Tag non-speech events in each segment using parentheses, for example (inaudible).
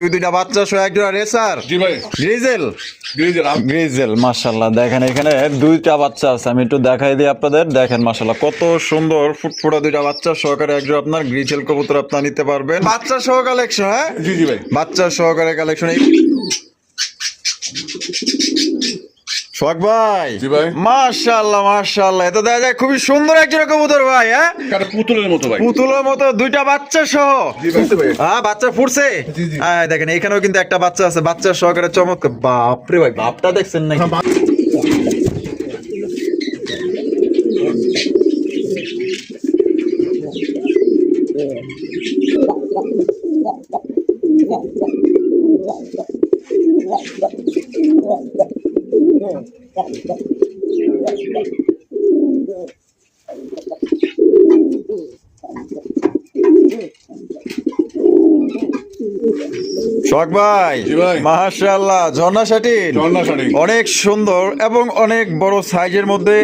দুই দুইটা বাচ্চা সহ একজোড়া রেসার জি ভাই। গ্রিজেল। গ্রিজেল মাশাল্লাহ দেখেন এখানে দুইটা বাচ্চা আছে। আমি একটু দেখাই দিই আপনাদের। দেখেন মাশাল্লাহ কত সুন্দর ফুটফুটা দুইটা বাচ্চা সহকারে একজন আপনার গ্রিজেল কবুতর আপনার নিতে পারবেন। বাচ্চা সহ কালেকশন হ্যাঁ? জি জি ভাই। বাচ্চা সহকারে কালেকশন সোহাগ ভাই। জি ভাই। মাশাল্লাহ মাশাল্লাহ এটা দেখা যায় খুবই সুন্দর একজন কবুতর ভাই হ্যাঁ? কাটা পুতুলের মতো ভাই। পুতুলের মতো দুইটা বাচ্চা সহ। ভাই হ্যাঁ বাচ্চা ফুটছে। হ্যাঁ দেখেন এখানেও কিন্তু একটা বাচ্চা আছে। বাচ্চা সহকারে চমৎকার। বাপরে ভাই বাপটা দেখছেন নাকি? শখ ভাই জি ভাই। ঝর্ণা শাটিন। অনেক সুন্দর এবং অনেক বড় সাইজের মধ্যে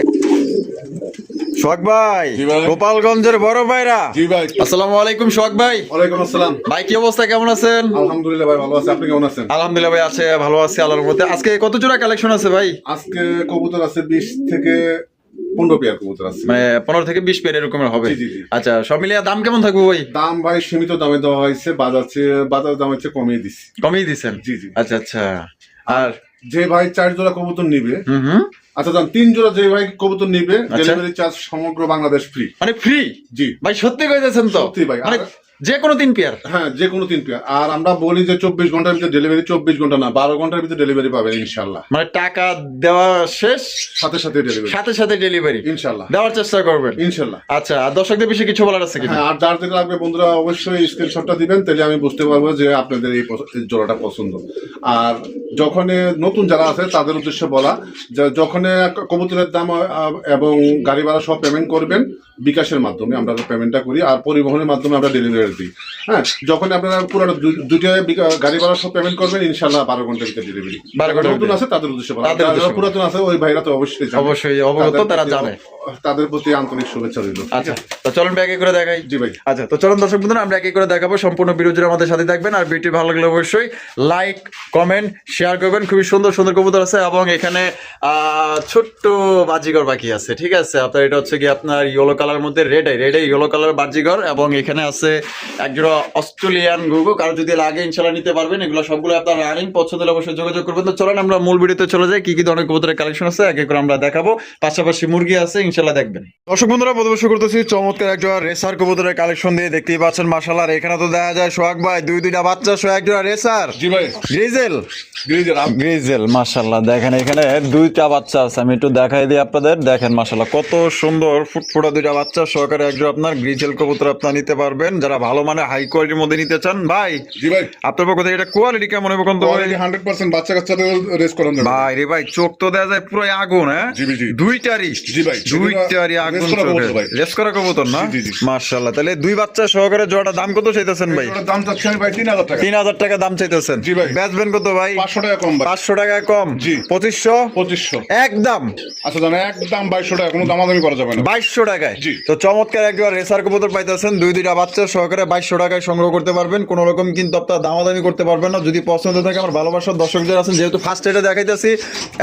শখ ভাই গোপালগঞ্জের বড় ভাইরা। জি ভাই। আসসালামু আলাইকুম শখ ভাই। ওয়ালাইকুম আসসালাম। ভাই কি অবস্থা? কেমন আছেন? আলহামদুলিল্লাহ ভাই ভালো আছি। আপনি কেমন আছেন? আলহামদুলিল্লাহ ভাই আছে ভালো আছি আল্লাহর মধ্যে আজকে কত জোড়া কালেকশন আছে ভাই? আজকে কবুতর আছে বিশ থেকে পনেরো পেয়ার কবুতর আছে। মানে পনেরো থেকে বিশ পেয়ার এরকমের হবে। আচ্ছা সব মিলিয়ে দাম কেমন থাকবে ভাই? দাম ভাই সীমিত দামে দেওয়া হয়েছে বাজার বাজার দাম হচ্ছে কমিয়ে দিছি। কমিয়ে দিছেন? জি জি। আচ্ছা আচ্ছা। আর যে ভাই চার জোড়া কবুতর নিবে হুম হুম। আচ্ছা যান তিন জোড়া যে ভাই কবুতর নিবে আচ্ছা। ডেলিভারি চার্জ সমগ্র বাংলাদেশ ফ্রি মানে ফ্রি জি ভাই সত্যি কইতেছেন তো সত্যি ভাই। যে কোনো তিন পেয়ার। হ্যাঁ যে কোনো তিন পেয়ার। আর আমরা বলি যে চব্বিশ ঘণ্টার ভিতরে ডেলিভারি চব্বিশ ঘণ্টা না বারো ঘণ্টার ভিতরে ডেলিভারি পাবেন ইনশাল্লাহ মানে টাকা দেওয়া শেষ সাথে সাথে ডেলিভারি সাথে সাথে ডেলিভারি ইনশাল্লাহ দেওয়ার চেষ্টা করবেন। ইনশাল্লাহ আচ্ছা আর দর্শকদের বিষয়ে কিছু বলার আছে কিনা? হ্যাঁ আর যার যেটা লাগবে বন্ধুরা অবশ্যই স্ক্রিনশটটা দিবেন তাহলে আমি বুঝতে পারব যে আপনাদের এই জোড়াটা পছন্দ। আর যখন নতুন যারা আছে তাদের উদ্দেশ্যে বলা যে যখন কবুতরের দাম এবং গাড়ি ভাড়া সব পেমেন্ট করবেন বিকাশের মাধ্যমে আমরা পেমেন্টটা করি আর পরিবহনের মাধ্যমে আমরা ডেলিভারি হ্যাঁ যখন আপনারা দুটো গাড়ি ভাড়া সব পেমেন্ট করবেন ইনশাল্লাহ বারো ঘণ্টার ভিতরে ডেলিভারি 12 ঘণ্টার নতুন আছে তাদের উদ্দেশ্যে তাদের পুরাতন আছে ওই ভাইরা তো অবশ্যই অবশ্যই অবগত তারা জানে। তাদের প্রতি আন্তরিক শুভেচ্ছা রইল। আচ্ছা তো চলুন ব্যাগে করে দেখাই। জি ভাই। আচ্ছা তো চলুন দর্শক বন্ধুরা আমরা একে করে দেখাবো। সম্পূর্ণ বিরোধীরা আমাদের সাথে থাকবেন আর ভিডিও ভালো লাগলে অবশ্যই লাইক কমেন্ট শেয়ার করবেন। খুবই সুন্দর সুন্দর কবুতর আছে এবং এখানে আহ, ছোট্ট বাজিগর বাকি আছে। ঠিক আছে আপনার এটা হচ্ছে কি আপনার ইয়েলো কালার মধ্যে red eye red eye yellow colour বাজিগর এবং এখানে আছে একজোড়া অস্ট্রেলিয়ান গুগো কারও যদি লাগে ইনশাল্লাহ নিতে পারবেন। এগুলো সবগুলো আপনার রানিং পছন্দ হলে অবশ্যই যোগাযোগ করবেন। তো চলেন আমরা মূল ভিডিওতে চলে যাই। কি কি ধরনের কবুতরের কালেকশন আছে এক এক করে আমরা দেখাবো। পাশাপাশি মুরগি আছে ইনশাল্লাহ দেখবেন। দর্শক বন্ধুরা প্রথমে শুরু করতেছি। চমৎকার একজোড়া রেসার কবুতরের কালেকশন দিয়ে দেখতেই পাচ্ছেন মাসালার এখানে তো দেখা যায় সোহাগ ভাই দুই দুইটা বাচ্চা সহ একজোড়া রেসার জি ভাই। গ্রিজেল গ্রিজেল মাশাল্লাহ দেখেন এখানে দুইটা বাচ্চা আছে। আমি একটু দেখাই দিই আপনাদের। দেখেন মাশাল্লাহ কত সুন্দর ফুটফুটা দুইটা বাচ্চা। সহকারে একজন আপনার গ্রিজেল কবুতর আপনার নিতে পারবেন। যারা ভালো মানে হাই কোয়ালিটির মধ্যে নিতে চান? ভাই জি ভাই। আপনার পক্ষ থেকে এটা কোয়ালিটি কেমন হবে কোন ভাই? হান্ড্রেড পার্সেন্ট বাচ্চা কাচ্চাদের রেস করানো যাবে ভাই রে ভাই চোখ তো দেখা যায় পুরো আগুন হ্যাঁ? জি, জি। দুইটারই জি ভাই। দুইটারই আগুন চোখে। রেস করা কবুতর না? জি। তাহলে দুই বাচ্চা সহকারে জোড়াটা দাম কত চাইতেছেন ভাই? দাম চাচ্ছি আমি ভাই তিন হাজার টাকা। তিন হাজার টাকা দাম চাইতেছেন। জি ভাই। বেচবেন কত ভাই? পাঁচশো টাকা কম ভাই। পাঁচশো টাকা কম। জি। পঁচিশশো? পঁচিশশো। একদম আচ্ছা জানা একদম বাইশশো টাকা কোনো দামাদামি করা যাবে না। বাইশশো টাকায়? জি। তো চমৎকার একবার রেসার কবুতর পাইতেছেন দুই দুইটা বাচ্চা সহকারে বাইশশো টাকায় সংগ্রহ করতে পারবেন। কোনো রকম কিন্তু আপনার দামাদামি করতে পারবেন না। যদি পছন্দ থাকে আমার ভালোবাসার দর্শক যারা আছেন, যেহেতু ফার্স্ট এটা দেখাইতেছি,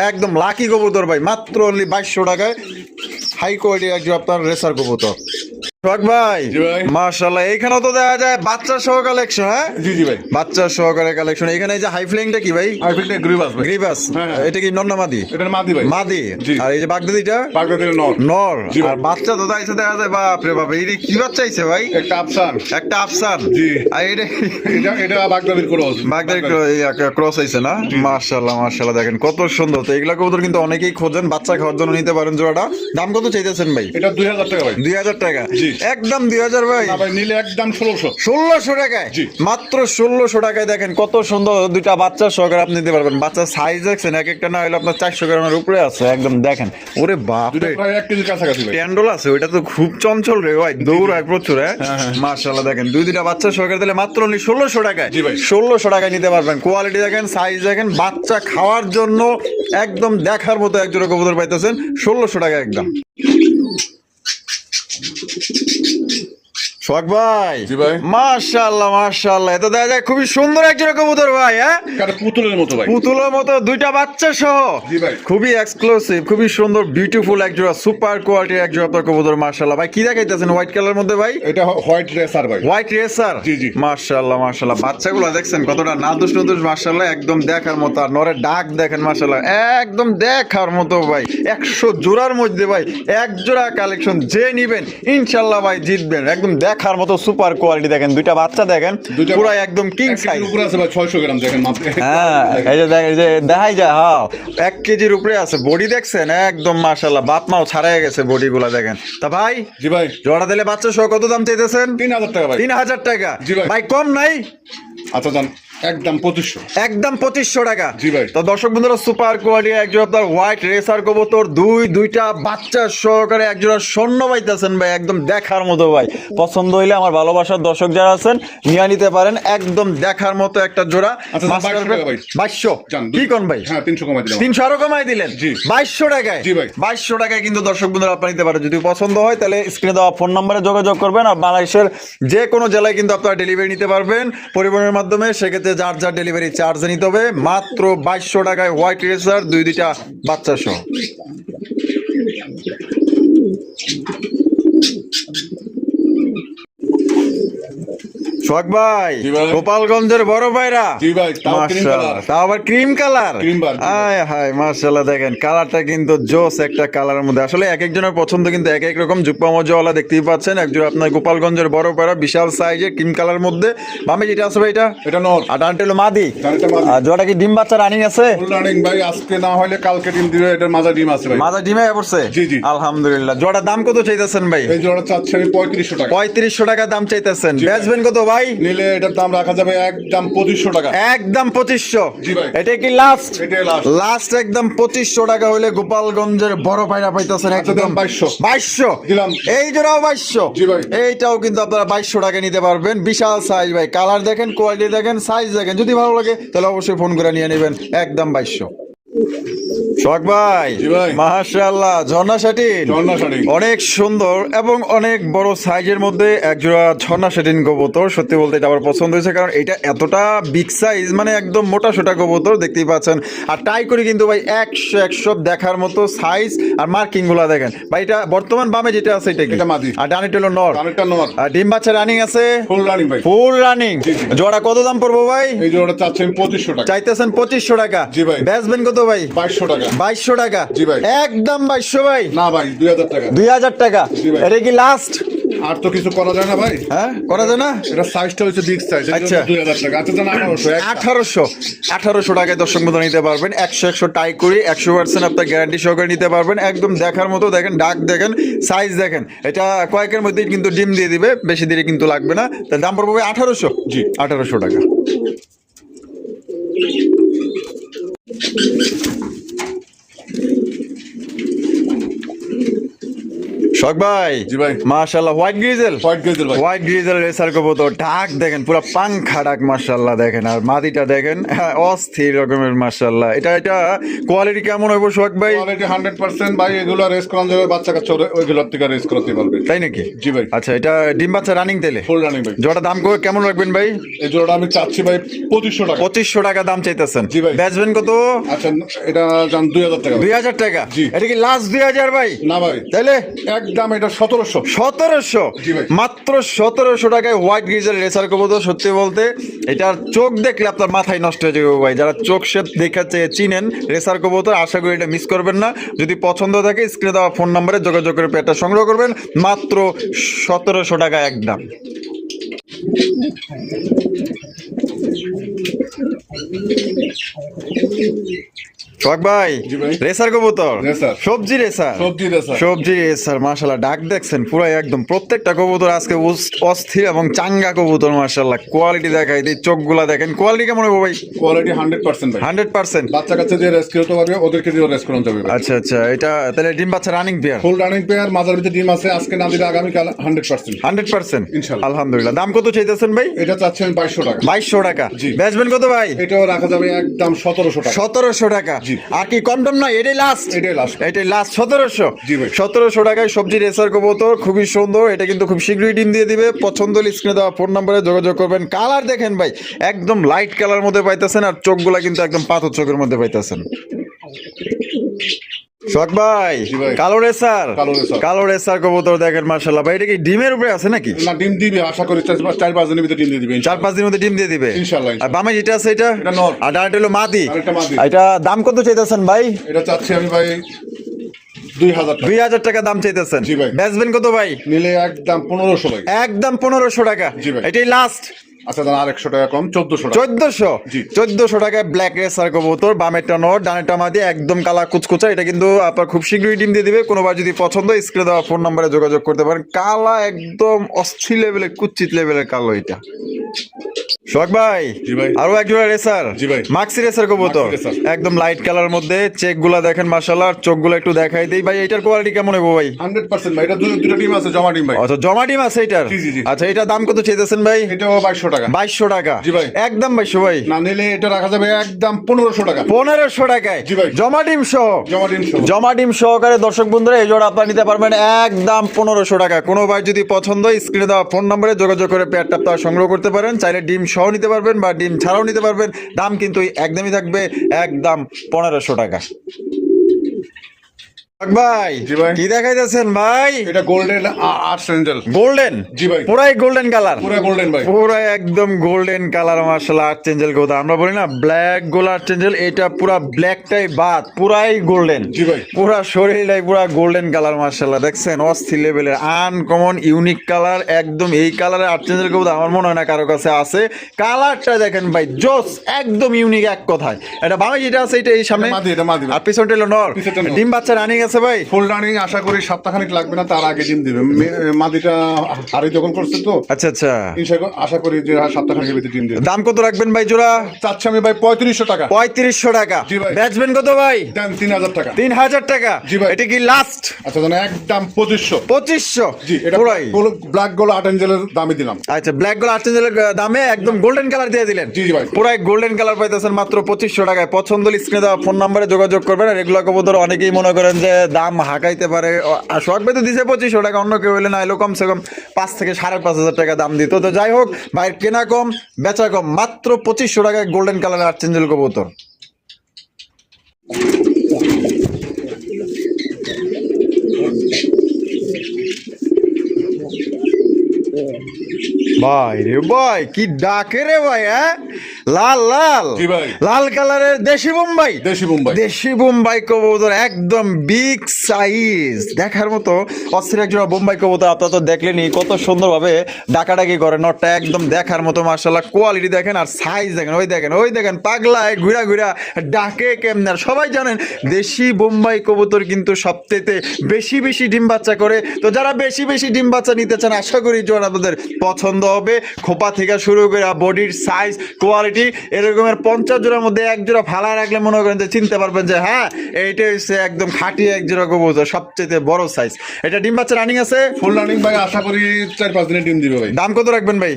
একদম লাকি কবুতর ভাই, মাত্র অনলি বাইশশো টাকায়। হাই কোয়ালিটি একজন আপনার রেসার কবুতর। সোহাগ ভাই মার্শাল্লাহ এইখানেও তো দেখা যায় বাচ্চা সহ কালেকশন হ্যাঁ? জি জি ভাই। বাচ্চা সহকারে কালেকশন এখানে যে হাই ফ্লেইংটা কি ভাই? আর ফিল্ডে গ্রিবাস ভাই। গ্রিবাস হ্যাঁ, হ্যাঁ। এটা কি নন্নামাদি এটার মাদি ভাই। মাদি? আর এই যে বাগদাদিটা পাকড়া নর। নর। আর বাচ্চা তো তাইছে দেখা যায় বাপ রে বাপ এই কি বাচ্চা আইছে ভাই? একটা আফসান। একটা আফসান। জি। আর এটা এটা এটা বাগদাদির ক্রস বাগদাদি। ক্রস আইছে না? মাশাআল্লাহ মাশাআল্লাহ দেখেন কত সুন্দর। তো এগুলা কবুতর কিন্তু অনেকেই খোঁজেন বাচ্চা খাওয়ার জন্য নিতে পারেন জোড়াটা। দাম কত চাইতেছেন ভাই? এটা দুই হাজার টাকা ভাই। দুই হাজার টাকা। জি। একদম দুই হাজার ভাই। নিলে একদম ষোলোশো। ষোলোশো টাকায়? মাত্র ষোলোশো টাকায় দেখেন কত সুন্দর দুইটা বাচ্চা সহকারে আপনি নিতে পারবেন। বাচ্চার সাইজ দেখছেন এক একটা না হলে আপনার চারশো গ্রামের উপরে আছে একদম দেখেন। ওরে বাপ ট্যান্ডল আছে ওইটা তো খুব চঞ্চল রে ভাই দৌড়ায় প্রচুর হ্যাঁ? মার্শাল্লাহ দেখেন দুই দুইটা বাচ্চা সহকারে দিলে মাত্র অনলি ষোলোশো টাকায়। ভাই। ষোলোশো টাকায় নিতে পারবেন। কোয়ালিটি দেখেন সাইজ দেখেন বাচ্চা খাওয়ার জন্য একদম দেখার মতো একজোড়া কবুতর পাইতেছেন। ষোলোশো টাকা একদম। সোহাগ ভাই জি ভাই। মাশাআল্লাহ মাশাআল্লাহ। এটা দেখা যায় খুবই সুন্দর একজন কবুতর ভাই হ্যাঁ? পুতুলের মতো ভাই। পুতুলের মতো দুইটা বাচ্চা সহ। জি ভাই। খুবই এক্সক্লুসিভ খুবই সুন্দর বিউটিফুল একজোড়া সুপার কোয়ালিটির একজোড়া আপনার কবুতর মাশাআল্লাহ। ভাই কি দেখাইতেছেন হোয়াইট কালার মধ্যে ভাই? এটা হোয়াইট রেসার ভাই। হোয়াইট রেসার জি, জি। মাশাআল্লাহ মাশাআল্লাহ। বাচ্চাগুলো দেখছেন কতটা নাদুস নাদুস মাশাআল্লাহ একদম দেখার মতো। আর নরে ডাক দেখেন মাশাআল্লাহ। একদম দেখার মতো ভাই। একশো জোড়ার মধ্যে ভাই এক জোড়া কালেকশন যে নিবেন ইনশাল্লাহ ভাই জিতবেন। একদম দেখার মতো সুপার কোয়ালিটি দেখেন দুইটা বাচ্চা দেখেন পুরো একদম কিং সাইজ উপরে আছে ভাই ছয়শো গ্রাম দেখেন মাপে হ্যাঁ এই যে দেখেন এই যে দেখাই যায় হ্যাঁ। 1 কেজির উপরে আছে বডি দেখছেন? একদম মাশাআল্লাহ বাপ মাও ছাড়াই গেছে বডি গুলা দেখেন। তা ভাই জি ভাই। জোড়া দিলে বাচ্চা সহ কত দাম চাইতেছেন? তিন হাজার টাকা ভাই। তিন হাজার টাকা। জি ভাই। ভাই কম নাই? আচ্ছা যান। একদম পঁচিশশো। একদম পঁচিশশো টাকা। জি ভাই। তো দর্শক বন্ধুরা সুপার কোয়ালিটি একজন আপনার হোয়াইট রেসার কবুতর দুই দুইটা বাচ্চা সহকারে একজোড়া স্বর্ণ পাইতেছেন ভাই একদম দেখার মতো ভাই। পছন্দ হইলে আমার ভালোবাসার দর্শক যারা আছেন নিয়ে নিতে পারেন একদম দেখার মতো একটা জোড়া। আচ্ছা, মাস্টার 2200 টাকা ভাই। বাইশশো? কি কোন ভাই? হ্যাঁ তিনশো আরও কমাই দিলেন? বাইশশো টাকায়? বাইশশো টাকায় কিন্তু দর্শক বন্ধুরা আপনারা নিতে পারেন। যদি পছন্দ হয় তাহলে স্ক্রিনে দেওয়া ফোন নাম্বারে যোগাযোগ করবেন আর বাংলাদেশের যে কোনো জেলায় কিন্তু আপনারা ডেলিভারি নিতে পারবেন। পরিবহনের মাধ্যমে সেক্ষেত্রে যার যার ডেলিভারি চার্জ নিতে হবে, মাত্র বাইশশো টাকায় হোয়াইট রেসার দুই দুইটা বাচ্চা সহ। ভাই গোপালগঞ্জের বড় ভাইরা। জি ভাই, তাও cream মাশাআল্লাহ, color। তাও আবার ক্রিম কালার Cream bar, জি ভাই। আয় হায় মার্শাল্লাহ দেখেন কালারটা কিন্তু জোস একটা কালারের মধ্যে। আসলে এক একজনের পছন্দ কিন্তু এক এক রকম জুপ্পা মজাওয়ালা দেখতেই পাচ্ছেন। একজন আপনার গোপালগঞ্জের বড় পাড়া বিশাল সাইজের ক্রিম কালার মধ্যে। বামে যেটা আছে ভাই এটা? এটা নর। আর ডানটা হলো মাদি। আর জোড়া কি ডিম বাচ্চা রানিং আছে? রানিং ভাই আজকে না হলে কালকে ডিম দিবে এটার মাজা ডিম আছে ভাই। মাদা ডিমে পড়ছে? জি, জি। আলহামদুলিল্লাহ। জোড়ার দাম কত চাইতেছেন ভাই? এই জোড়া চাচ্ছে আমি পঁয়ত্রিশশো টাকা। পঁয়ত্রিশশো টাকা দাম চাইতেছেন। বেচবেন কত ভাই। নিলে এটার দাম রাখা যাবে একদম পঁচিশশো টাকা। একদম পঁচিশশো। এটা কি লাস্ট লাস্ট একদম পঁচিশশো টাকা হইলে গোপালগঞ্জের বড় পায়রা পাইতেছেন আচ্ছা, একদম দাম 2200 বাইশশো। দিলাম। এই জোড়াও বাইশশো। এইটাও কিন্তু আপনারা বাইশশো টাকা নিতে পারবেন। বিশাল সাইজ ভাই। কালার দেখেন কোয়ালিটি দেখেন সাইজ দেখেন। যদি ভালো লাগে তাহলে অবশ্যই ফোন করে নিয়ে নেবেন। একদম বাইশশো। শখ ভাই। মাশাআল্লাহ ঝর্ণা শাটিন। অনেক সুন্দর এবং অনেক বড় সাইজের মধ্যে একজোড়া ঝর্ণা শাটিন কবুতর সত্যি বলতে এটা আমার পছন্দ হয়েছে কারণ এটা এতটা বিগ সাইজ মানে একদম মোটা সোটা কবুতর দেখতেই পাচ্ছেন। আর টাই করে কিন্তু ভাই একশো একশো দেখার মতো সাইজ আর মার্কিংগুলা দেখেন। ভাই এটা বর্তমান বামে যেটা আছে এটা কি। আর ডানিটা হলো নর আর ডিম বাচ্চা রানিং আছে? ফুল রানিং ভাই। ফুল রানিং জি, জি। জোড়া কত দাম পড়ব ভাই? এই জোড়া চাচ্ছে আমি পঁচিশশো টাকা। চাইতেছেন পঁচিশশো টাকা। জি ভাই। বেচবেন কত ভাই? বাইশশো টাকা। বাইশশো টাকা। জি ভাই। একদম বাইশশো ভাই। না ভাই দুই হাজার টাকা। দুই হাজার টাকা। এটা কি লাস্ট আর তো কিছু করা যায় না ভাই। হ্যাঁ করা যায় না? এটা সাইজটা হচ্ছে বিগ সাইজ আচ্ছা। দুই হাজার টাকা। আচ্ছা আঠারোশো আঠারোশো। আঠারোশো টাকায় দর্শক মতো নিতে পারবেন। একশো একশো টাই করি একশো পার্সেন্ট আপনার গ্যারান্টি সহকারে নিতে পারবেন। একদম দেখার মতো দেখেন ডাক দেখেন সাইজ দেখেন। এটা কয়েকের মধ্যেই কিন্তু ডিম দিয়ে দিবে বেশি দেরি কিন্তু লাগবে না। তার দাম পড়বে আঠারোশো। জি। আঠারোশো টাকা। শখ ভাই? জি ভাই। মাশাল্লাহ হোয়াইট গ্রিজেল হোয়াইট ভাই। হোয়াইট গ্রিজেল রেসার কবুতর ডাক দেখেন পুরো পাংখা ডাক মার্শাল্লাহ দেখেন আর মাদিটা দেখেন হ্যাঁ, অস্থির রকমের মার্শাল্লাহ এটা এটা কোয়ালিটি কেমন হইব সোহাগ ভাই? কোয়ালিটি হান্ড্রেড পার্সেন্ট ভাই এগুলো রেস করানো যাবে বাচ্চা কাচ্চা ওইগুলোর থেকে রেস করাতে পারবে। তাই নাকি? জি ভাই। আচ্ছা এটা ডিম বাচ্চা রানিং তেলে? ফুল রানিং ভাই। জোড়া দাম কেমন রাখবেন ভাই? এই জোড়াটা আমি চাচ্ছি ভাই পঁচিশশো টাকা। পঁচিশশো টাকা দাম চাইতেছেন। জি ভাই। বেচবেন কত? আচ্ছা এটা দুই হাজার টাকা। ভাই। দুই হাজার টাকা? জি। এটা কি লাস্ট দুই হাজার ভাই? না ভাই। তাইলে? একদম এটা সতেরোশো। সতেরোশো? মাত্র সতেরোশো টাকায় হোয়াইট গ্রিজের রেসার কবুতর সত্যি বলতে এটার চোখ দেখলে আপনার মাথায় নষ্ট হয়ে যাবে ভাই। যারা চোখ সে দেখাচ্ছে চিনেন রেসার কবুতর আশা করি এটা মিস করবেন না। যদি পছন্দ থাকে স্ক্রিনে দেওয়া ফোন নাম্বারে যোগাযোগ করে পেটটা সংগ্রহ করবেন। মাত্র সতেরোশো টাকা একদম। সোহাগ ভাই রেসার কবুতর। সবজি রেসার। সবজি রেসার। সবজি রেসার মাশাল্লাহ ডাক দেখছেন পুরো একদম। প্রত্যেকটা কবুতর আজকে অস্থির এবং চাঙ্গা কবুতর মাশাল্লাহ কোয়ালিটি দেখাই দিই চোখগুলা দেখেন। কোয়ালিটি কেমন হবে ভাই? কোয়ালিটি হান্ড্রেড পার্সেন্ট ভাই। হান্ড্রেড পার্সেন্ট বাচ্চা কাচ্চা দিয়ে রেস করতে পারবে ওদেরকে দিয়ে রেস করানো যাবে আচ্ছা আচ্ছা এটা তাহলে ডিম বাচ্চা রানিং পেয়ার ফুল রানিং পেয়ার ভিতরে ডিম আছে আজকে না দিলে ইনশাল্লাহ। আলহামদুলিল্লাহ। দাম কত চাইতেছেন ভাই? এটা চাচ্ছি আমি বাইশশো টাকা। বাইশশো টাকা। জি। বেচবেন কত ভাই? এটাও রাখা যাবে একদম সতেরোশো টাকা। সতেরোশো টাকা। টাকা আর কি কম টম নয় এটাই লাস্ট এটাই লাস্ট এটাই লাস্ট সতেরোশো। সতেরোশো টাকায় সবজি রেসার কবুতর খুবই সুন্দর। এটা কিন্তু খুব শীঘ্রই ডিম দিয়ে দিবে। পছন্দ হলে স্ক্রিনে দেওয়া ফোন নাম্বারে যোগাযোগ করবেন। কালার দেখেন ভাই একদম লাইট কালার মধ্যে পাইতেছেন আর চোখগুলা কিন্তু একদম পাথর চোখের মধ্যে পাইতেছেন। শখ ভাই? কালো রেসার? কালো রেসার। কবুতর দেখেন মার্শাল্লাহ ভাই এটা কি ডিমের উপরে আছে নাকি? না ডিম দিবে আশা করি চার পাঁচ- দিনের ভিতরে ডিম দিয়ে দিবে চার পাঁচ দিনের মধ্যে ডিম দিয়ে দিবে? ইনশাল্লাহ, আর বামে যেটা আছে এটা? এটা আর ডাটা হলো মাদি। এটা দাম কত চাইতেছেন ভাই? এটা চাচ্ছি আমি ভাই দুই হাজার টাকা। দাম চাইতেছেন। বেচবেন কত ভাই? নিলে একদম পনেরোশো একদম পনেরোশো টাকা। এটাই লাস্ট আচ্ছা দাদা আরেকশো টাকা কম চোদ্দশো চোদ্দশো? চোদ্দশো টাকায় ব্ল্যাক রেসার কবুতর বামেরটা নট ডানেরটা মাদি একদম কালা কুচকুচা। এটা কিন্তু আপনার খুব শীঘ্রই ডিম দিয়ে দিবে। কোনোবার যদি পছন্দ স্ক্রিনে দেওয়া ফোন নাম্বারে যোগাযোগ করতে পারেন। কালা একদম অস্থির লেভেলের কুচ্ছিত লেভেলের কালো এটা। শখ ভাই আরও এক জোড়া রেসার মাক্সি রেসার কবুতর। একদম লাইট কালার মধ্যে চেকগুলা দেখেন মাসাল্লাহ চোখগুলা একটু দেখাই দিই। ভাই এটার কোয়ালিটি কেমন হইব ভাই? হান্ড্রেড পার্সেন্ট ভাই এটা দুটো ডিম আছে জমা ডিম ভাই। আচ্ছা জমা ডিম আছে এটার। আচ্ছা এটার দাম কত চেয়েছেন ভাই? এটাও বাইশশো টাকা? বাইশশো টাকা। একদম বাইশশো ভাই। না নিলে এটা রাখা যাবে একদম পনেরোশো টাকা। পনেরোশো টাকায়। জমা ডিম সহ। জমা ডিম সহকারে দর্শক বন্ধুরা এই জোড়া আপনারা নিতে পারবেন একদম পনেরোশো টাকা। কোনো ভাই যদি পছন্দ স্ক্রিনে দেওয়া ফোন নম্বরে যোগাযোগ করে পেয়ারটা আপনারা সংগ্রহ করতে পারেন। চাইলে ডিম সহ নিতে পারবেন বা ডিম ছাড়াও নিতে পারবেন। দাম কিন্তু একদমই থাকবে একদম পনেরোশো টাকা। ভাই কি দেখাইতেছেন ভাই? এটা গোল্ডেন আর্টস এঞ্জেল গোল্ডেন জি ভাই। পুরাই গোল্ডেন কালার পুরো গোল্ডেন ভাই। পুরো একদম গোল্ডেন কালার মার্শাল আর্ট চেঞ্জেল কথা আমরা বলি না ব্ল্যাক গোল আর্ট চেঞ্জেল এটা পুরা ব্ল্যাকটাই বাদ পুরাই গোল্ডেন জি ভাই। পুরা শরীরটাই পুরা গোল্ডেন কালার মার্শাল্লাহ দেখছেন? অস্থির লেভেলের আনকমন ইউনিক কালার একদম এই কালারের আর্ট চেঞ্জেল কথা আমার মনে হয় না কারও কাছে আছে। কালারটা দেখেন ভাই জোস একদম ইউনিক এক কথায়। এটা ভাই যেটা আছে এটা এই সামনে। আর পিছনটা হলো নর। নর। ডিম বাচ্চা রানিং আছে ভাই? ফুল রানিং আশা করি সপ্তাহখানিক লাগবে না তার আগে ডিম দিবে। মাদিটা হাড়ি দখল করছে তো আচ্ছা আচ্ছা। আশা করি যে সপ্তাহখানিকের ভিতরে ডিম দিবে। দাম কত রাখবেন ভাই জোড়া? চাচ্ছি আমি ভাই পঁয়ত্রিশশো টাকা। পঁয়ত্রিশশো টাকা। জি ভাই। বেচবেন কত ভাই? দেন তিন হাজার টাকা। তিন হাজার টাকা। জি ভাই। এটা কি লাস্ট আচ্ছা একদম পঁচিশশো। পঁচিশশো? জি এটা পুরাই। ব্ল্যাক গোল আট এঞ্জেলের দামে দিলাম। আচ্ছা ব্ল্যাক গোল্ড আর্চেঞ্জেলের দামে একদম গোল্ডেন কালার দিয়ে দিলেন। জি, জি ভাই। পুরাই গোল্ডেন কালার পাইতেছেন মাত্র পঁচিশশো টাকায়। পছন্দ স্ক্রিনে দেওয়া ফোন নাম্বারে যোগাযোগ করবেন। আর এগুলো কবুতর অনেকেই মনে করেন যে দাম হাঁকাইতে পারে। শখ ভাই তো দিছে পঁচিশশো টাকা, অন্য কেউ হলে না এলো কমসে কম পাঁচ থেকে সাড়ে পাঁচ হাজার টাকা দাম দিত। তো যাই হোক, ভাইয়ের কেনা কম, বেচা কম, মাত্র পঁচিশশো টাকায় গোল্ডেন কালারের আর্চেঞ্জেল কবুতর। ভাই রে ভাই, কি ডাকে রে ভাই হ্যাঁ? লাল লাল। লাল কালারের দেশি বোম্বাই দেশি মুম্বাই। দেশি বোম্বাই কবুতর একদম বিগ সাইজ দেখার মতো অস্থির একজোড়া বোম্বাই কবুতর আপনারা তো দেখলেনই কত সুন্দরভাবে ডাকাডাকি করে। নটটা একদম দেখার মতো মার্শাল্লাহ কোয়ালিটি দেখেন আর সাইজ দেখেন ওই দেখেন ওই দেখেন পাগলায় ঘুরা ঘুরা ডাকে কেমনে আর সবাই জানেন দেশি বোম্বাই কবুতর কিন্তু সবচেয়ে বেশি বেশি ডিম বাচ্চা করে। তো যারা বেশি বেশি ডিম বাচ্চা নিতে চান আশা করি জোড়া আপনাদের পছন্দ হবে। খোপা থেকে শুরু করে বডির সাইজ কোয়ালিটি এরকমের পঞ্চাশ জোড়ার মধ্যে এক জোড়া ফালা রাখলে মনে করেন যে চিনতে পারবেন যে হ্যাঁ এইটা হচ্ছে একদম খাঁটি এক জোড়া কবুতর সবচেয়ে বড় সাইজ এটা ডিম বাচ্চা রানিং আছে? ফুল রানিং ভাই আশা করি চার পাঁচ দিনের ডিম দিবে ভাই। দাম কত রাখবেন ভাই?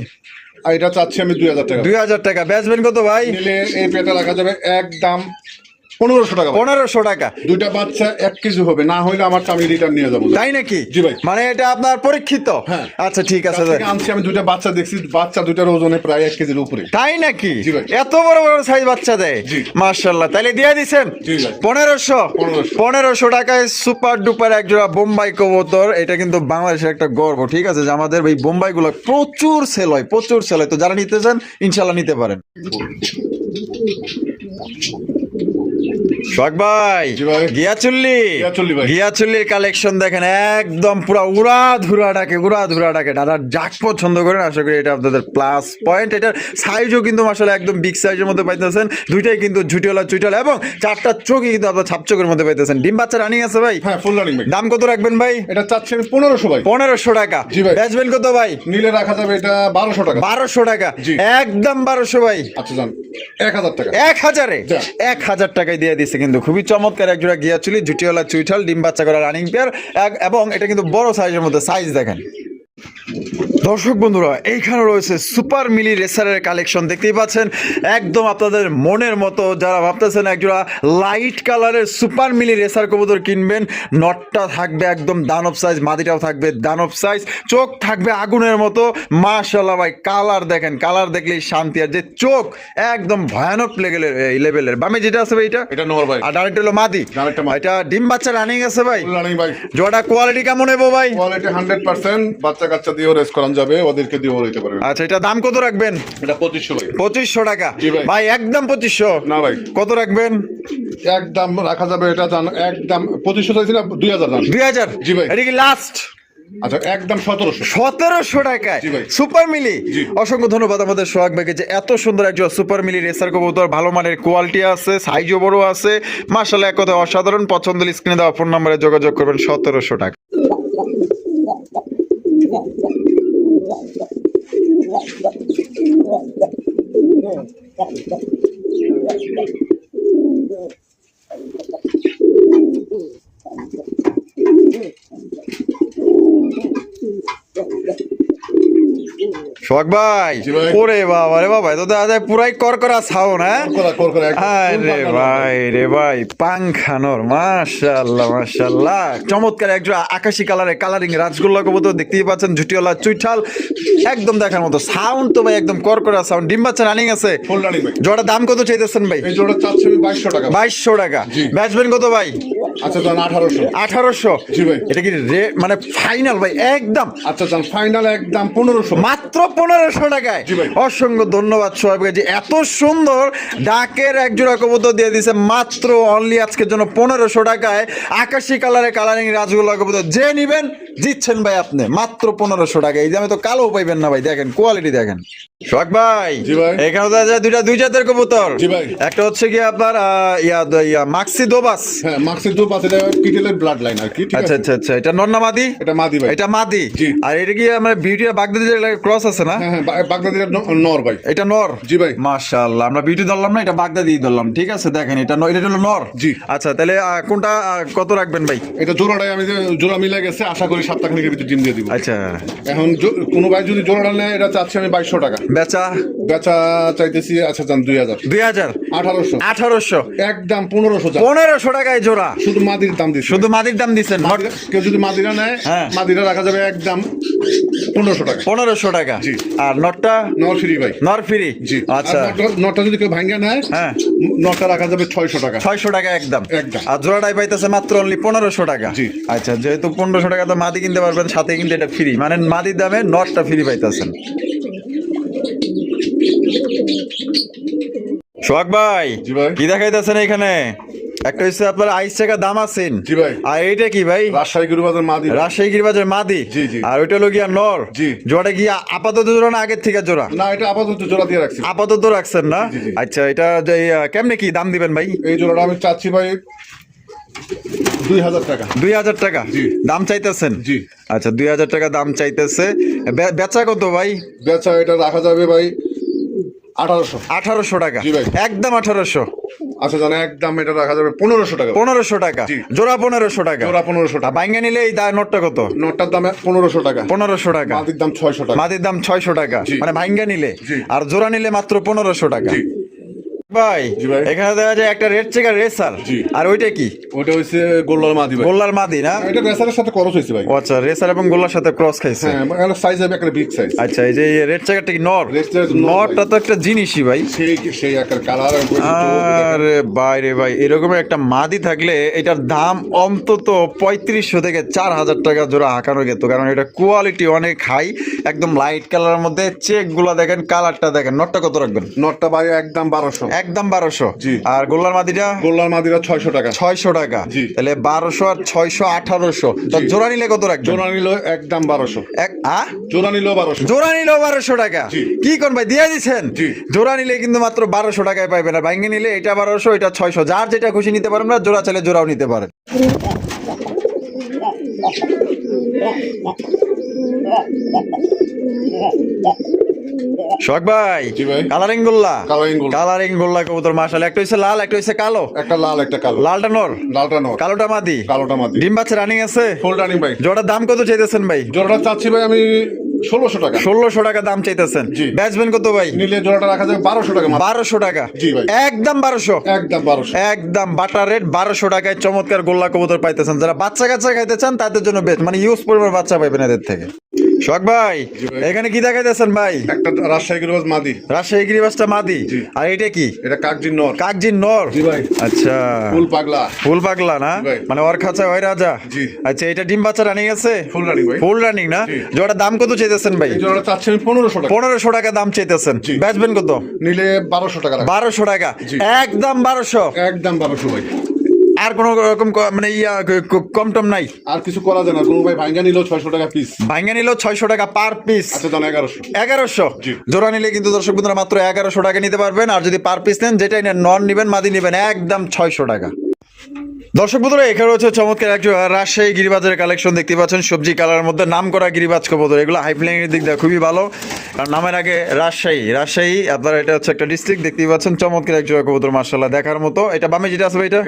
এটা চাচ্ছি আমি দুই হাজার টাকা। দুই হাজার টাকা। ব্যাচবেন কত ভাই? নিলে এই পেটা রাখা যাবে একদম পনেরোশো টাকা পনেরোশো টাকা। দুইটা বাচ্চা এক কেজি হবে। না হইলে আমার আমি রিটার্ন নিয়ে যাব তাই নাকি? জি ভাই। মানে এটা আপনার পরীক্ষিত? হ্যাঁ। আচ্ছা ঠিক আছে আনছি আমি দুইটা বাচ্চা দেখছি। বাচ্চা দুইটার ওজনে প্রায় এক কেজির উপরে। তাই নাকি? এত বড় বড় সাইজ বাচ্চা দেয়। জি। মার্শাল্লাহ তাহলে দিয়ে দিছেন? জি পনেরোশো? পনেরোশো। টাকায় সুপার ডুপার এক জোড়া বোম্বাই কবুতর। এটা কিন্তু বাংলাদেশের একটা গর্ব। ঠিক আছে যে আমাদের এই বোম্বাই গুলো প্রচুর সেল হয় প্রচুর সেল হয়। তো যারা নিতে চান ইনশাল্লাহ নিতে পারেন। শখ ভাই গিয়াচুল্লি। গিয়াচুল্লি গিয়াচুল্লির কালেকশন দেখেন একদম পুরো উড়া ধুরা উড়া ধুরা দাদা যাক পছন্দ করেন আশা করি এটা আপনাদের প্লাস পয়েন্ট এটার সাইজও কিন্তু মাসালে একদম বিগ সাইজের মধ্যে পাইতেছেন। দুইটাই কিন্তু ঝুটিওয়ালা চুইটালা এবং চারটা চোখই কিন্তু আপনার মধ্যে পাইতেছেন। ডিম বাচ্চা রানিং আছে ভাই? হ্যাঁ ফুল রানিং দাম কত রাখবেন ভাই? এটা চাচ্ছি পনেরোশো ভাই। পনেরোশো টাকা। ভাই। কত ভাই? নিলে রাখা যাবে এটা বারোশো টাকা। বারোশো টাকা। একদম বারোশো ভাই। আচ্ছা এক হাজার টাকা। এক হাজারে? এক হাজার টাকায় দিয়ে দিচ্ছে কিন্তু। খুবই চমৎকার এক জোড়া গিয়া চুলি, জুটিওয়ালা চুইঠাল, ডিম বাচ্চা করা রানিং পেয়ার এবং এটা কিন্তু বড় সাইজের মধ্যে সাইজ দেখেন। দর্শক বন্ধুরা এইখানে রয়েছে সুপার মিলি রেসারের কালেকশন দেখতেই পাচ্ছেন? একদম আপনাদের মনের মতো যারা ভাবতেছেন একজোড়া লাইট কালারের সুপার মিলি রেসার কবুতর কিনবেন নটটা থাকবে একদম দানব সাইজ মাদিটাও থাকবে দানব সাইজ চোখ থাকবে আগুনের মতো। মাশাল্লাহ ভাই কালার দেখেন কালার দেখলেই শান্তি। আর যে চোখ একদম ভয়ানক লেভেলের লেভেলের বামে যেটা আছে ভাই এটা? এটা নোর ভাই। আর ডাইরেক্ট হলো মাদি। এটা ডিম বাচ্চা রানিং আছে ভাই। রানিং ভাই। জোড়া কোয়ালিটি কেমন হব ভাই? কোয়ালিটি হান্ড্রেড পার্সেন্ট বাচ্চা কাচ্চা দিয়েও রেস করানো যাবে ওদেরকে পারবে আচ্ছা এটা দাম কত রাখবেন? এটা পঁচিশশো ভাই। পঁচিশশো টাকা। ভাই। একদম পঁচিশশো? না ভাই। কত রাখবেন? একদম রাখা যাবে এটা একদম পঁচিশশো দুই হাজার দুই হাজার? জি ভাই। এটা কি লাস্ট আচ্ছা একদম সতেরোশো। সতেরোশো টাকায়? সুপার মিলি অসংখ্য ধন্যবাদ আমাদের সোহাগ ভাইকে যে এত সুন্দর একজন সুপার মিলি রেসার কবুতর ভালো মানের কোয়ালিটি আছে সাইজও বড় আছে। মার্শাল্লাহ এক কথা অসাধারণ। পছন্দ স্ক্রিনে দেওয়া ফোন নম্বরে যোগাযোগ করবেন সতেরোশো টাকা। সোহাগ ভাই জি ভাই। ওরে বাবা রে বাবা তো দেখা পুরাই করকরা হ্যাঁ? আরে ভাই রে ভাই পাংখানোর চমৎকার একজন আকাশি কালারের কালারিং রাজগোল্লা কবুতর দেখতেই পাচ্ছেন ঝুটিওয়ালা চুইঠাল। একদম দেখার মতো সাউন্ড তো ভাই একদম করকরা সাউন্ড ডিম বাচ্চা রানিং আছে। জোড়া দাম কত চাইতেছেন ভাই? জোড়া বাইশশো টাকা। বাইশশো টাকা। ব্যাচবেন কত ভাই? আচ্ছা আঠারোশো। আঠারোশো। এটা কি রে মানে ফাইনাল ভাই একদম। আচ্ছা জান ফাইনাল একদম পনেরোশো মাত্র পনেরোশো টাকায়। অসংখ্য ধন্যবাদ সোহেবকে যে এত সুন্দর ডাকের এক জোড়া কবুতর দিয়ে দিছে মাত্র অনলি আজকের জন্য পনেরোশো টাকায়। আকাশি কালারের কালারিং রাজগোল্লা কবুতর যে নিবেন জিতছেন ভাই আপনি। মাত্র পনেরোশো টাকা এই দামে তো কালো পাইবেন না ভাই দেখেন কোয়ালিটি দেখেন। ভাই জি এখানে দেখা যায় দুইটা দুই জাতের কবুতর। একটা হচ্ছে কি আপনার ইয়া মাক্সি দোবাস। হ্যাঁ মার্কসের দু পাশে পিটেলের ব্লাড লাইন আর কি ঠিক আচ্ছা আছে? আচ্ছা আচ্ছা এটা নন্নামাদি এটা মাদি ভাই। এটা মাদি? আর এটা কি আমার বিউটি বাগদাদি ক্রস আছে না? হ্যাঁ হ্যাঁ নর ভাই। এটা নর? জি ভাই। মাশাআল্লাহ আমরা বিউটি ধরলাম না এটা বাগদাদি ধরলাম ঠিক আছে দেখেন এটা এটা হলো নর। জি। আচ্ছা তাহলে কোনটা কত রাখবেন ভাই? এটা জোড়াটাই আমি জোড়া মিলে গেছে আশা করি সপ্তাহখানেকের ভিতরে ডিম দিয়ে দিব। আচ্ছা। এখন কোনো ভাই যদি জোড়াটা নেয় এটা চাচ্ছি আমি বাইশশো টাকা। বেচা? বেচা চাইতেছি আচ্ছা যান দুই হাজার। দুই হাজার? আঠারোশো। আঠারোশো? একদম পনেরোশো পনেরোশো টাকায় জোড়া। শুধু মাদির দাম দিচ্ছে। শুধু মাদির দাম দিচ্ছেন? কেউ যদি মাদিরা নেয় হ্যাঁ। মাদিরা রাখা যাবে একদম পনেরোশো টাকা। পনেরোশো টাকা। আর নটটা? নর ফ্রি ভাই। নর ফ্রি জি আচ্ছা। নটটা যদি কেউ ভাঙ্গা নেয় হ্যাঁ। নটটা রাখা যাবে ছয়শো টাকা। ছয়শো টাকা একদম। একদম। আর জোড়াটাই পাইতেছে মাত্র অনলি পনেরোশো টাকা। জি। আচ্ছা যেহেতু পনেরোশো টাকা তো মাদি কিনতে পারবেন সাথে কিন্তু এটা ফ্রি মানে মাদির দামে নটটা ফ্রি পাইতেছেন। সোহাগ ভাই। কি দেখাইতেছেন এখানে? একটা হচ্ছে আপনার আইস টাকা দাম আছেন জি ভাই। আর এইটা কি ভাই? রাজশাহী গুরুবাজার মাদি। রাজশাহী গিরিবাজার মাদি? জি, জি। আর ওইটা হলো গিয়া নর। জি। জোড়াটা গিয়া আপাতত জোড়া না আগের থেকে জোড়া? না এটা আপাতত জোড়া দিয়ে রাখছি। আপাতত রাখছেন না। আচ্ছা এটা যে, কেমনে কি দাম দিবেন ভাই? এই জোড়াটা আমি চাচ্ছি ভাই দুই হাজার টাকা। দুই হাজার টাকা? দাম চাইতেছেন? জি। আচ্ছা দুই হাজার টাকা দাম চাইতেছে। বেচা কত ভাই? বেচা এটা রাখা যাবে ভাই আঠারোশো। আঠারোশো টাকা। একদম আঠারোশো। আচ্ছা জানা একদম এটা রাখা যাবে পনেরোশো টাকা। পনেরোশো টাকা। জোড়া পনেরোশো টাকা। জোড়া পনেরোশো টাকা। বাইঙ্গা নিলে এই দা- নোটটা কত? নোটটার দাম পনেরোশো টাকা। পনেরোশো টাকা। মাদির দাম ছয়শো টাকা। দাম ছয়শো টাকা। মানে ভাইঙ্গা নিলে। আর জোড়া নিলে মাত্র পনেরোশো টাকা। ভাই এখানে দেখা যায় একটা রেড চেকার রেসার। আর ওইটা কি? ওটা হচ্ছে গোল্লার মাদি গোল্লার মাদি না? এটা রেসারের সাথে খরচ হয়েছে ভাই। আচ্ছা রেসার এবং গোল্লার সাথে ক্রস খাইছে। হ্যাঁ সাইজ হবে একটা বিগ সাইজ আচ্ছা এই যে রেড চেকারটা কি নর? Checker নরটা তো একটা জিনিসই ভাই। সেই সেই কালার আরে বাইরে ভাই এরকম একটা মাদি থাকলে এটার দাম অন্তত পঁয়ত্রিশশো থেকে চার হাজার টাকা জোড়া হাঁকানো যেত কারণ এটা কোয়ালিটি অনেক হাই একদম লাইট কালারের মধ্যে চেকগুলা দেখেন কালারটা দেখেন নটটা কত রাখবেন? নটটা ভাই একদম বারোশো। একদম বারোশো। আর গোল্লার মাদিটা? গোল্লার মাদিটা ছয়শো টাকা। ছয়শো টাকা। তাহলে বারোশো আর ছয়শো আঠারোশো। তো জোড়া নিলে কত রাখবেন? জোড়া নিল একদম বারোশো। এক আ? জোড়া নিল বারোশো। জোড়া নিল বারোশো টাকা? কি কোন ভাই দিয়ে দিচ্ছেন জোড়া নিলে কিন্তু মাত্র বারোশো টাকায় পাইবেন। আর ভাঙ্গে নিলে এটা বারোশো এটা ছয়শো। যার যেটা খুশি নিতে পারেন না জোড়া চাইলে জোড়াও নিতে পারেন। (laughs) শখ ভাই কালারিং গোল্লা। কালারিং গোল্লা। কবুতর মাশাল একটা লাল একটা কালো। একটা লাল একটা কালো। লালটা নর। লালটা নর। কালোটা মাদি। কালোটা মাদি। ডিম বাচ্চা রানিং আছে। ফুল রানিং ভাই। জোড়ার দাম কত চাইতেছেন ভাই? জোড়াটা চাচ্ছি ভাই আমি ষোলোশো টাকা। ষোলোশো টাকা দাম চাইতেছেন। জি। কত ভাই? নিলে জোড়াটা রাখা যাবে বারোশো টাকা বারোশো টাকা। জি ভাই। একদম বারোশো। একদম বারোশো। একদম বাটার রেট বারোশো টাকায় চমৎকার গোল্লা কবুতর পাইতেছেন। যারা বাচ্চা কাচ্চা খাইতে চান তাদের জন্য বেস্ট মানে ইউজ পরিমাণ বাচ্চা পাইবেন এদের থেকে। শখ ভাই এখানে কি দেখাইতেছেন ভাই? একটা রাজশাহী গিরিবাজ মাদি। রাজশাহী গিরিবাসটা মাদি? আর এটা কি? এটা কাকজির নর। কাকজির নর? আচ্ছা। ফুল পাগলা। ফুল পাগলা না? মানে ওর খাঁচা ওই রাজা? আচ্ছা এটা ডিম বাচ্চা রানিং আছে? ফুল রানিং ভাই। ফুল রানিং না? জি। জোড়া দাম কত চাইতেছেন ভাই? জোড়াটা চাচ্ছি আমি পনেরোশো টাকা। পনেরোশো টাকা দাম চাইতেছেন। বেচবেন কত? নিলে বারোশো টাকা। বারোশো টাকা। একদম বারোশো। একদম বারোশো ভাই। আর কোন রকম মানে ইয়া কম টম নাই। আর কিছু করা যায় না কোনো ভাই ভাঙ্গা নিলো ছয়শো টাকা পিস ভাঙ্গা নিল ছয়শো টাকা পার পিস আচ্ছা জানো এগারোশো। এগারোশো? জোড়া নিলে কিন্তু দর্শক বন্ধুরা মাত্র এগারোশো টাকা নিতে পারবেন আর যদি পার পিস নেন যেটাই নেন নন নিবেন মাদি নিবেন একদম ছয়শো টাকা। দর্শক বন্ধুরা এখানে রয়েছে চমৎকার একটু রাজশাহী গিরিবাজের কালেকশন দেখতে পাচ্ছেন। সবজি কালার মধ্যে নাম করা গিরিবাজ কবুতর। এগুলো হাইফ্লাইনের দিক দিয়ে খুবই ভালো। আর নামের আগে রাজশাহী। রাজশাহী আপনার এটা হচ্ছে একটা ডিস্ট্রিক্ট দেখতেই পাচ্ছেন। চমৎকার এক জোড়া কবুতর মার্শাল্লাহ দেখার মতো। এটা বামে যেটা আছে ভাই এটা।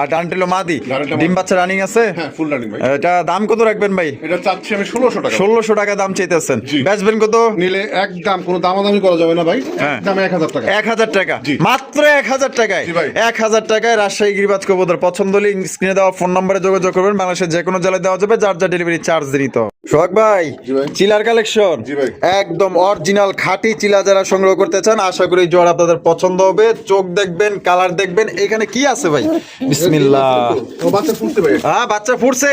আর ডানটেলো মাদি। ডিম বাচ্চা রানিং আছে? হ্যাঁ ফুল রানিং ভাই। এটা দাম কত রাখবেন ভাই? এটা চাচ্ছি আমি ষোলোশো টাকা। ষোলোশো টাকা দাম চাইতেছেন। বেচবেন কত? নিলে একদম কোনো দাম দামাদামি করা যাবে না ভাই। হ্যাঁ। একদম এক হাজার টাকা। এক হাজার টাকা। মাত্র এক হাজার টাকায়। এক হাজার টাকায় রাজশাহী গিরিবাজ কবুতর পছন্দ স্ক্রিনে দেওয়া ফোন নম্বরে যোগাযোগ করবেন। বাংলাদেশের যে কোনো জেলায় দেওয়া যাবে যার যা ডেলিভারি চার্জ দিত সোহাগ ভাই চিলার কালেকশন একদম অরিজিনাল খাঁটি চিলা যারা সংগ্রহ করতে চান আশা করি জোড় আপনাদের পছন্দ হবে। চোখ দেখবেন কালার দেখবেন। এখানে কি আছে ভাই? বিসমিল্লাহ। বাচ্চা হ্যাঁ বাচ্চা ফুটছে।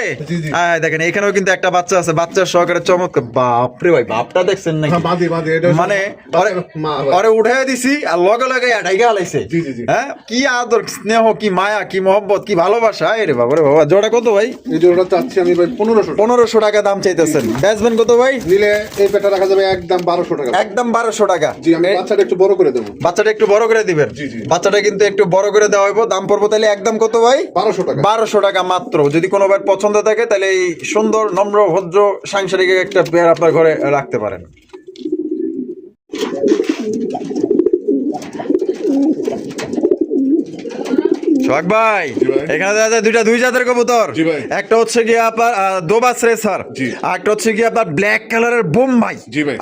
হ্যাঁ দেখেন এখানেও কিন্তু একটা বাচ্চা আছে। বাচ্চার সহকারে চমৎকার। বাপরে ভাই বাপটা দেখছেন নাকি? হ্যাঁ মানে। ওরে উঠাই দিছি আর লগে লগে জি, জি। হ্যাঁ কি আদর স্নেহ কি মায়া কি মহব্বত কি ভালোবাসা এরে বাবা রে বাবা। জোড়া কত ভাই? এই জোড়াটা চাচ্ছি আমি ভাই পনেরোশো পনেরোশো টাকা দাম চাইতেছেন। বেচবেন কত ভাই? নিলে এই পেটা রাখা যাবে একদম বারোশো টাকা। একদম বারোশো টাকা। জি আমি বাচ্চাটা একটু বড় করে দেবো। বাচ্চাটা একটু বড় করে দিবেন? জি, জি। বাচ্চাটা কিন্তু একটু বড় করে দেওয়া হইব। দাম পড়ব তাহলে একদম কত ভাই? বারোশো টাকা। বারোশো টাকা মাত্র। যদি কোনো ভাই পছন্দ থাকে তাহলে এই সুন্দর নম্র ভদ্র সাংসারিক একটা পেয়ার আপনার ঘরে রাখতে পারেন। সোহাগ ভাই এখানে দেখা যায় দুইটা দুই জাতের কবুতর। একটা হচ্ছে কি আপনার দোবাস রেসার আর একটা হচ্ছে কি আপনার ব্ল্যাক কালারের বোম্বাই।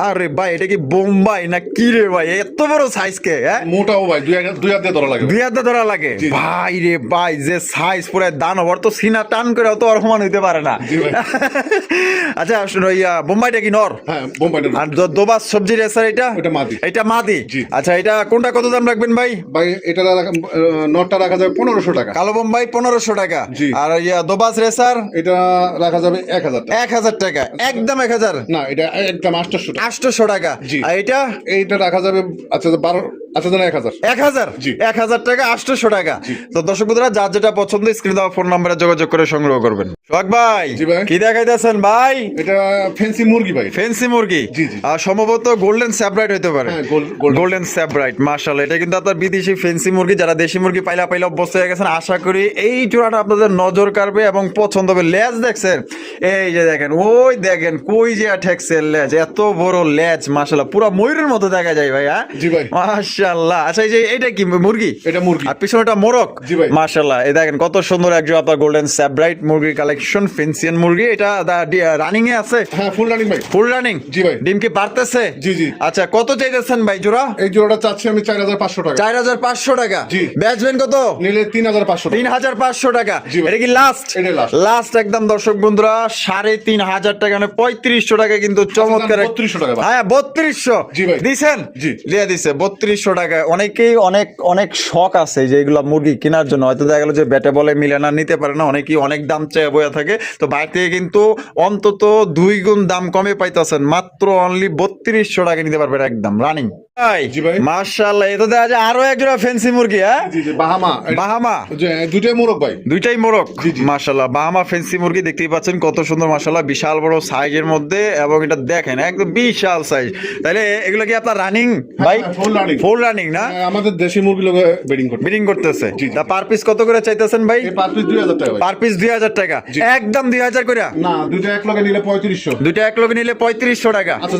আরে ভাই এটা কি বোম্বাই না কি রে ভাই? এত বড় সাইজ কে মোটাও ভাই দুই হাজার দুই হাত ধরা লাগে। দুই হাতে ধরা লাগে। ভাই রে ভাই যে সাইজ পুরো দানব ওর তো সিনা টান করে অত অরহমান হইতে পারে না। (laughs) আচ্ছা শুনো বোম্বাইটা কি নর? হ্যাঁ আর দোবাস সবজি রেসার এটা? মাদি। এটা মাদি। আচ্ছা এটা কোনটা কত দাম রাখবেন ভাই? ভাই এটা নটটা রাখা যাবে পনেরোশো টাকা। কালো বোম্বাই পনেরোশো টাকা। আর ইয়া দোবাস রেসার? এটা রাখা যাবে এক হাজার এক হাজার টাকা। একদম এক হাজার। না এটা একদম আটশোশো আটশোশো টাকা। আর এটা? এইটা রাখা যাবে আচ্ছা বারো এক হাজার। এক হাজার? জি। এক হাজার টাকা আটশোশো টাকা। তো দর্শক বন্ধুরা যার যেটা পছন্দ স্ক্রিন দেওয়া ফোন নাম্বারে যোগাযোগ করে সংগ্রহ করবেন। সোহাগ ভাই কি দেখাইতেছেন ভাই? এটা ফেন্সি মুরগি ভাই। ফেন্সি মুরগি? জি, জি। আর সম্ভবত গোল্ডেন স্যাব্রাইট হতে পারে। gold- golden। Golden Sebright martial এটা কিন্তু আপনার বিদেশি ফেন্সি মুরগি। যারা দেশি মুরগি পাইলা পাইলা অভ্যস্ত হয়ে গেছেন আশা করি এই জোড়াটা আপনাদের নজর কাড়বে এবং পছন্দ হবে। লেজ দেখছেন? এই যে দেখেন ওই দেখেন কই যে ঠেকছে লেজ। এত বড় লেজ মার্শাল্লাহ পুরো ময়ূরের মতো দেখা যায় ভাই হ্যাঁ জি ভাই। মার্শাল্লাহ আচ্ছা এই যে এটা কি মুরগি? এটা মুরগি। আর পিছনেটা মোরক জি ভাই। মার্শাল্লাহ এই দেখেন কত সুন্দর একজন আপনার গোল্ডেন স্যাব্রাইট মুরগির কালেকশন ফেন্সিয়ান মুরগি। এটা রানিং এ আছে? হ্যাঁ ফুল রানিং ভাই। ফুল রানিং জি ভাই। ডিম কি পারতেছে জি, জি। আচ্ছা কত চাইতেছেন ভাই জোড়া? এই জোড়াটা চাচ্ছি আমি চার হাজার পাঁচশো টাকা। চার হাজার পাঁচশো টাকা। জি। বেচবেন কত? নিলে তিন হাজার পাঁচশো তিন টাকা। এটা কি লাস্ট এটাই last। লাস্ট একদম দর্শক বন্ধুরা সাড়ে তিন হাজার টাকা মানে পঁয়ত্রিশশো টাকা কিন্তু চমৎকার 3200 টাকা হ্যাঁ বত্রিশশো। জি ভাই। দিছেন? জি। দিয়ে দিছে বত্রিশশো টাকা, অনেকেই অনেক অনেক শখ আছে যে এগুলো মুরগি কেনার জন্য। হয়তো দেখা গেলো যে ব্যাটে বলে মিলে না, নিতে পারে না, অনেকেই অনেক দাম চেয়ে বয়ে থাকে। তো বাইরে থেকে কিন্তু অন্তত দুই গুণ দাম কমে পাইতেছেন। মাত্র অনলি বত্রিশশো টাকা নিতে পারবেন একদম রানিং মার্শাল্লাহ দেখা যায় আরও এক জোড়া ফেন্সি মুরগি হ্যাঁ? জি জি বাহামা। বাহামা। যে মোরগ ভাই। দুইটাই মোরগ জি, জি। বাহামা ফেন্সি মুরগি দেখতেই পাচ্ছেন কত সুন্দর মাশাল্লাহ বিশাল বড় সাইজের মধ্যে এবং এটা দেখেন একদম বিশাল সাইজ তাহলে এগুলো কি আপনার রানিং ভাই হ্যাঁ, full running। ফুল রানিং না? হ্যাঁ, আমাদের দেশি মুরগি লোক বেডিং করবে বিডিং করতেছে। জি, জি। তা পার পিস কত করে চাইতেছেন ভাই? এই পিস দুই হাজার টাকা পার পিস দুই হাজার টাকা। একদম দুই হাজার করে? না দুইটা এক লগে নিলে পঁয়ত্রিশশো। দুইটা এক লোক নিলে পঁয়ত্রিশশো টাকা। আচ্ছা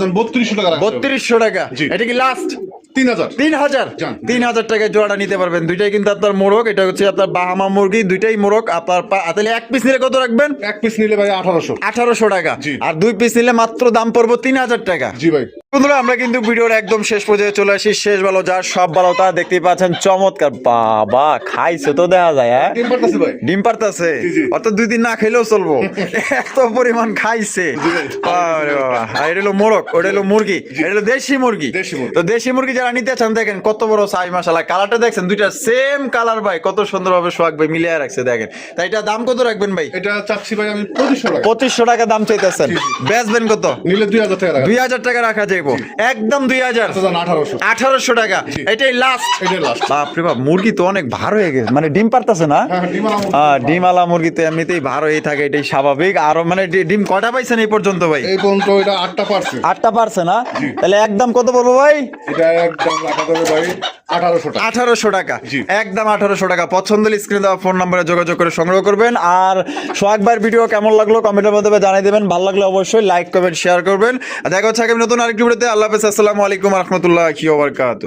টাকা এটা কি লাস্ট লাস্ট তিন হাজার। তিন হাজার? তিন হাজার টাকায় জোড়াটা নিতে পারবেন। দুইটাই কিন্তু আপনার মোরগ এটা হচ্ছে আপনার বাহামা মুরগি দুইটাই মোরগ। আপনার তাহলে এক পিস নিলে কত রাখবেন? এক পিস নিলে ভাই আঠারোশো। আঠারোশো টাকা। আর দুই পিস নিলে মাত্র দাম পড়ব তিন হাজার টাকা। জি ভাই। বন্ধুরা আমরা কিন্তু ভিডিওর একদম শেষ পর্যায়ে চলে আসি। শেষ ভালো যার সব ভালো তা দেখতেই পাচ্ছেন। চমৎকার। বাবা খাইছে তো দেখা যায় হ্যাঁ? ডিম পারতেছে। অর্থাৎ দুই দিন না খেলেও চলবো। এত পরিমাণ খাইছে। আরে আর এটা হলো মোরগ ওটা হলো মুরগি। এটা হলো দেশি মুরগি। দেশি মুরগি। তো দেশি মুরগি যারা নিতে চান দেখেন কত বড় সাইজ মাসালা কালারটা দেখছেন দুইটা সেম কালার ভাই। কত সুন্দরভাবে সোহাগ ভাই মিলিয়ে রাখছে দেখেন। তাই এটা দাম কত রাখবেন ভাই? এটা চাচ্ছি ভাই আমি পঁচিশশো টাকা। পঁচিশশো টাকা দাম চাইতেছেন। বেচবেন কত? নিলে দুই হাজার টাকা দুই হাজার টাকা রাখা যাইব। একদম দুই হাজার। আঠারোশো। আঠারোশো টাকা। এটাই লাস্ট এটাই লাস্ট বাপরে বাপ মুরগি তো অনেক ভার হয়ে গেছে। মানে ডিম পারতাছে না? হ্যাঁ ডিম আলা ডিম আলা মুরগি তো এমনিতেই ভার হয়ে থাকে এটাই স্বাভাবিক। আর মানে ডিম কটা পাইছেন এই পর্যন্ত ভাই? এই পর্যন্ত এটা আটটা পারছে। আটটা পারছে না? তাহলে একদম কত পড়ব ভাই? এটা একদম যাবে আঠারোশো টাকা। আঠারোশো টাকা। একদম আঠারোশো টাকা। পছন্দ স্ক্রিনে দেওয়া ফোন নম্বরে যোগাযোগ করে সংগ্রহ করবেন। আর সোহাগ ভাইয়ের ভিডিও কেমন লাগল কমেন্টের জানিয়ে দেবেন। ভালো লাগলে অবশ্যই লাইক কমেন্ট শেয়ার করবেন। আর দেখা হচ্ছে আগামী নতুন আরেকটি ভিডিওতে আল্লাহ হাফেজ। আসসালামু আলাইকুম রহমতুল্লাহ কি ওবরকাত